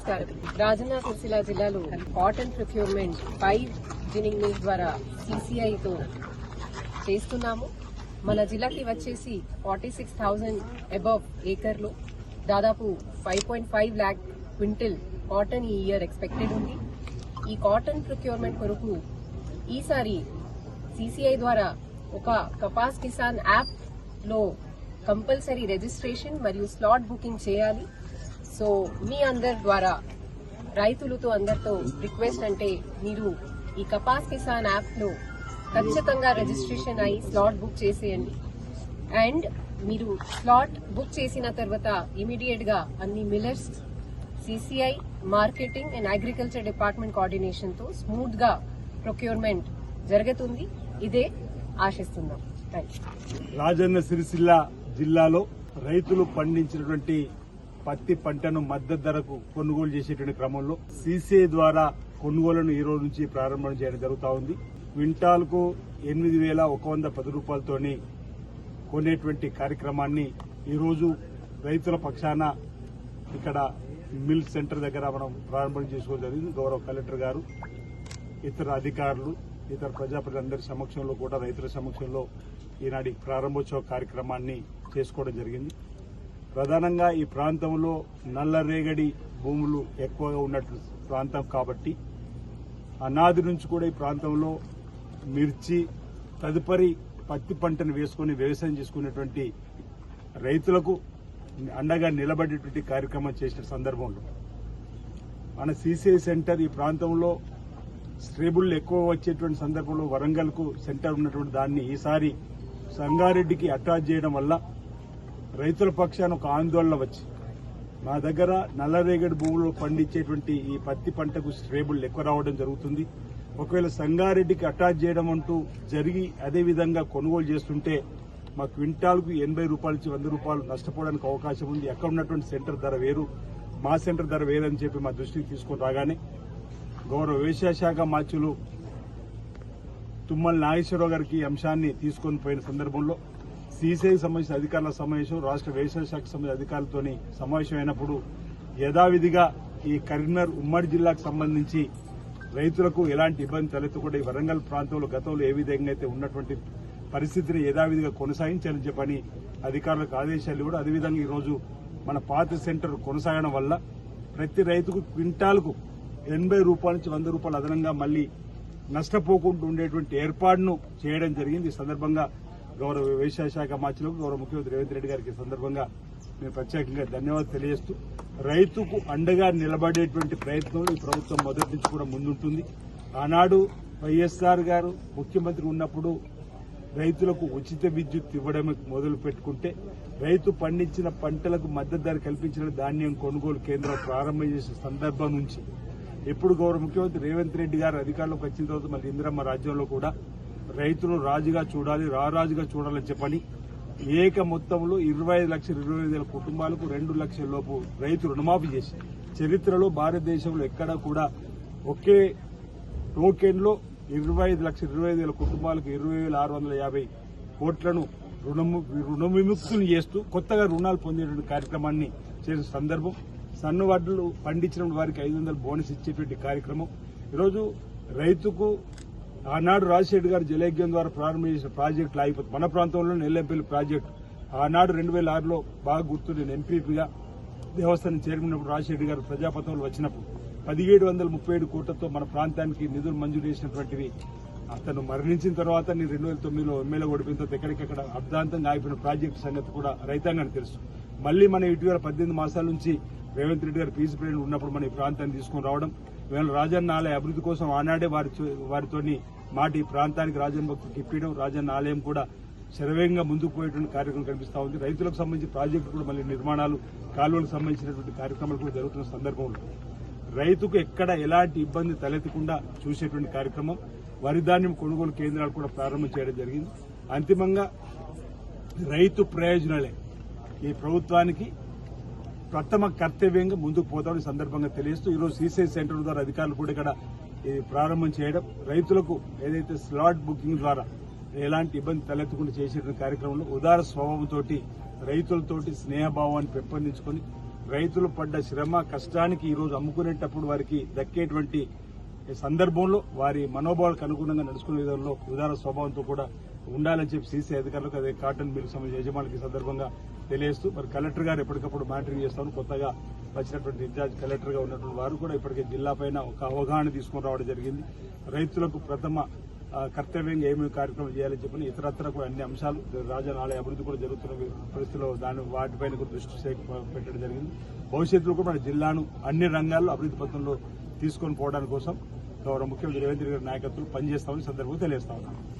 నమస్కారం. రాజన్న సిరిసిల్ల జిల్లాలో cotton procurement five ginning mill ద్వారా సిసిఐతో చేస్తున్నాము. మన జిల్లాకి వచ్చేసి ఫార్టీ సిక్స్ థౌజండ్ అబవ్ ఏకర్లో. దాదాపు five point five lakh quintal cotton ఈ ఇయర్ ఎక్స్పెక్టెడ్ ఉంది. ఈ కాటన్ ప్రొక్యూర్మెంట్ కొరకు ఈసారి సిసిఐ ద్వారా ఒక కపాస్ కిసాన్ యాప్లో కంపల్సరీ రిజిస్ట్రేషన్ మరియు స్లాట్ బుకింగ్ చేయాలి. సో మీ అందరి ద్వారా రైతులతో అందరితో రిక్వెస్ట్ అంటే మీరు ఈ కపాస్ కిసాన్ యాప్లో ఖచ్చితంగా రిజిస్ట్రేషన్ అయి స్లాట్ బుక్ చేసేయండి. అండ్ మీరు స్లాట్ బుక్ చేసిన తర్వాత ఇమీడియట్గా అన్ని millers CCI marketing and agriculture department కోఆర్డినేషన్తో స్మూత్గా ప్రొక్యూర్మెంట్ జరుగుతుంది. ఇదే ఆశిస్తున్నాం. రాజన్న సిరిసిల్ల జిల్లాలో రైతులు పండించినటువంటి పత్తి పంటను మద్దతు ధరకు కొనుగోలు చేసేటువంటి క్రమంలో సీసీఐ ద్వారా కొనుగోలును ఈ రోజు నుంచి ప్రారంభం చేయడం జరుగుతూ ఉంది. క్వింటాల్కు ఎనిమిది వేల ఒక వంద పది రూపాయలతోని కొనేటువంటి కార్యక్రమాన్ని ఈరోజు రైతుల పక్షాన ఇక్కడ మిల్క్ సెంటర్ దగ్గర మనం ప్రారంభం చేసుకోవడం జరిగింది. గౌరవ కలెక్టర్ గారు ఇతర అధికారులు ఇతర ప్రజాప్రతినిధులందరి సమక్షంలో కూడా రైతుల సమక్షంలో ఈనాటి ప్రారంభోత్సవ కార్యక్రమాన్ని చేసుకోవడం జరిగింది. ప్రధానంగా ఈ ప్రాంతంలో నల్లరేగడి భూములు ఎక్కువగా ఉన్నట్లు ప్రాంతం కాబట్టి అనాది నుంచి కూడా ఈ ప్రాంతంలో మిర్చి తదుపరి పత్తి పంటను వేసుకుని వ్యవసాయం చేసుకునేటువంటి రైతులకు అండగా నిలబడేటువంటి కార్యక్రమం చేసిన సందర్భంలో. మన సీసీఐ సెంటర్ ఈ ప్రాంతంలో స్ట్రేబుల్ ఎక్కువ వచ్చేటువంటి సందర్భంలో వరంగల్కు సెంటర్ ఉన్నటువంటి దాన్ని ఈసారి సంగారెడ్డికి అటాచ్ చేయడం వల్ల రైతుల పక్షాన ఒక ఆందోళన వచ్చి మా దగ్గర నల్లరేగడి భూములు పండించేటువంటి ఈ పత్తి పంటకు స్ట్రేబుల్ ఎక్కువ రావడం జరుగుతుంది. ఒకవేళ సంగారెడ్డికి అటాచ్ చేయడం అంటూ జరిగి అదే విధంగా కొనుగోలు చేస్తుంటే మా క్వింటాల్కు ఎనభై రూపాయల నుంచి వంద రూపాయలు నష్టపోవడానికి అవకాశం ఉంది. ఎక్కడ ఉన్నటువంటి సెంటర్ ధర వేరు మా సెంటర్ ధర వేరు అని చెప్పి మా దృష్టికి తీసుకొని రాగానే గౌరవ వ్యవసాయ శాఖ మాచులు తుమ్మల నాగేశ్వరరావు గారికి అంశాన్ని తీసుకొని పోయిన సందర్భంలో సీసీఐ సంబంధించిన అధికారుల సమావేశం రాష్ట్ర వ్యవసాయ శాఖ సంబంధించిన అధికారులతో సమావేశం అయినప్పుడు యథావిధిగా ఈ కరీంనగర్ ఉమ్మడి జిల్లాకు సంబంధించి రైతులకు ఎలాంటి ఇబ్బంది తలెత్తకుండా ఈ వరంగల్ ప్రాంతంలో గతంలో ఏ విధంగా అయితే ఉన్నటువంటి పరిస్థితిని యథావిధిగా కొనసాగించాలని చెప్పని అధికారులకు ఆదేశాలు కూడా అదేవిధంగా ఈరోజు మన పాత సెంటర్ కొనసాగడం వల్ల ప్రతి రైతుకు క్వింటాల్కు ఎనభై రూపాయల నుంచి వంద రూపాయలు అదనంగా మళ్ళీ నష్టపోకుండా ఉండేటువంటి ఏర్పాటును చేయడం జరిగింది. ఈ సందర్భంగా గౌరవ వ్యవసాయ శాఖ మార్చిలకు గౌరవ ముఖ్యమంత్రి రేవంత్ రెడ్డి గారికి సందర్భంగా నేను ప్రత్యేకంగా ధన్యవాదాలు తెలియజేస్తూ రైతుకు అండగా నిలబడేటువంటి ప్రయత్నంలో ఈ ప్రభుత్వం మొదటి నుంచి కూడా ముందుంటుంది. ఆనాడు వైఎస్ఆర్ గారు ముఖ్యమంత్రి ఉన్నప్పుడు రైతులకు ఉచిత విద్యుత్ ఇవ్వడం మొదలు పెట్టుకుంటే రైతు పండించిన పంటలకు మద్దతు ధర కల్పించిన ధాన్యం కొనుగోలు కేంద్రం ప్రారంభం చేసిన సందర్భం నుంచి. ఎప్పుడు గౌరవ ముఖ్యమంత్రి రేవంత్ రెడ్డి గారు అధికారంలోకి వచ్చిన తర్వాత మళ్ళీ ఇందిరమ్మ రాజ్యంలో కూడా రైతులు రాజుగా చూడాలి రారాజుగా చూడాలని చెప్పని ఏక మొత్తంలో ఇరవై ఐదు లక్షల ఇరవై ఐదు వేల కుటుంబాలకు రెండు లక్షల లోపు రైతు రుణమాఫీ చేసి చరిత్రలో భారతదేశంలో ఎక్కడా కూడా ఒకే టోకెన్లో ఇరవై ఐదు లక్షల ఇరవై ఐదు వేల కుటుంబాలకు ఇరవై వేల ఆరు వందల యాభై కోట్లను రుణము రుణ విముక్తులు చేస్తూ కొత్తగా రుణాలు పొందేటువంటి కార్యక్రమాన్ని చేసిన సందర్భం సన్న వడ్లు పండించిన వారికి ఐదు వందల బోనస్ ఇచ్చేటువంటి కార్యక్రమం. ఈరోజు రైతుకు ఆనాడు రాజశేఖర్ గారు జలయజ్ఞం ద్వారా ప్రారంభం చేసిన ప్రాజెక్టులు ఆగిపోతుంది మన ప్రాంతంలో నెల్లంపల్లి ప్రాజెక్టు ఆనాడు రెండు వేల ఆరులో బాగా గుర్తు నేను ఎంపీపీగా దేవస్థానం చేరుకున్నప్పుడు రాజశేఖర్ గారు ప్రజాపతంలో వచ్చినప్పుడు పదిహేడు వందల ముప్పై ఏడు కోట్లతో మన ప్రాంతానికి నిధులు మంజూరు చేసినటువంటివి అతను మరణించిన తర్వాత నేను రెండు వేల తొమ్మిదిలో ఎమ్మెల్యే ఓడిపోయిన తర్వాత ఎక్కడికక్కడ అర్ధాంతంగా ఆగిపోయిన ప్రాజెక్టు సంగతి కూడా రైతాంగానికి తెలుసు. మళ్ళీ మనం ఇటీవల పద్దెనిమిది మాసాల నుంచి రేవంత్ రెడ్డి గారు పీసీ ప్రేరణ ఉన్నప్పుడు మన ఈ ప్రాంతాన్ని తీసుకుని రావడం ఇవాళ రాజన్న ఆలయ అభివృద్ధి కోసం ఆనాడే వారి వారితోని మాట ఈ ప్రాంతానికి రాజన్న భక్తులకు ఇప్పించడం రాజన్న ఆలయం కూడా శరవేగంగా ముందుకు పోయేటువంటి కార్యక్రమం కనిపిస్తూ ఉంది. రైతులకు సంబంధించి ప్రాజెక్టు కూడా మళ్ళీ నిర్మాణాలు కాలువలకు సంబంధించినటువంటి కార్యక్రమాలు కూడా జరుగుతున్న సందర్భంలో రైతుకు ఎక్కడ ఎలాంటి ఇబ్బంది తలెత్తకుండా చూసేటువంటి కార్యక్రమం వరి ధాన్యం కొనుగోలు కేంద్రాలు కూడా ప్రారంభం చేయడం జరిగింది. అంతిమంగా రైతు ప్రయోజనాలే ఈ ప్రభుత్వానికి ప్రథమ కర్తవ్యంగా ముందుకు పోతామని సందర్భంగా తెలియజేస్తూ ఈరోజు సీసీ సెంటర్ ద్వారా అధికారులు కూడా ఇక్కడ ప్రారంభం చేయడం రైతులకు ఏదైతే స్లాట్ బుకింగ్ ద్వారా ఎలాంటి ఇబ్బంది తలెత్తకుండా చేసిన కార్యక్రమంలో ఉదార స్వభావంతో రైతులతోటి స్నేహభావాన్ని పెంపొందించుకొని రైతులు పడ్డ శ్రమ కష్టానికి ఈరోజు అమ్ముకునేటప్పుడు వారికి దక్కేటువంటి సందర్భంలో వారి మనోభావాలకు అనుగుణంగా నడుచుకునే విధంలో ఉదార స్వభావంతో కూడా ఉండాలని చెప్పి సీసీ అధికారులకు అదే కాటన్ మిల్ సంబంధించిన యజమానికి సందర్భంగా తెలియజేస్తూ మరి కలెక్టర్ గారు ఎప్పటికప్పుడు మానిటరింగ్ చేస్తాను కొత్తగా వచ్చినటువంటి ఇన్ఛార్జ్ కలెక్టర్గా ఉన్నటువంటి వారు కూడా ఇప్పటికే జిల్లా పైన ఒక అవగాహన తీసుకుని రావడం జరిగింది. రైతులకు ప్రథమ కర్తవ్యంగా ఏమేమి కార్యక్రమాలు చేయాలని చెప్పి ఇతరత్ర కూడా అన్ని అంశాలు రాజనాలయ అభివృద్ధి కూడా జరుగుతున్న పరిస్థితిలో దాని వాటిపైన కూడా దృష్టి సే- పెట్టడం జరిగింది. భవిష్యత్తులో కూడా మన జిల్లాను అన్ని రంగాల్లో అభివృద్ధి పథంలో తీసుకొని పోవడానికి కోసం గౌరవ ముఖ్యమంత్రి రేవంత్ రెడ్డి గారి నాయకత్వం పనిచేస్తామని సందర్భంగా తెలియజేస్తా ఉన్నాను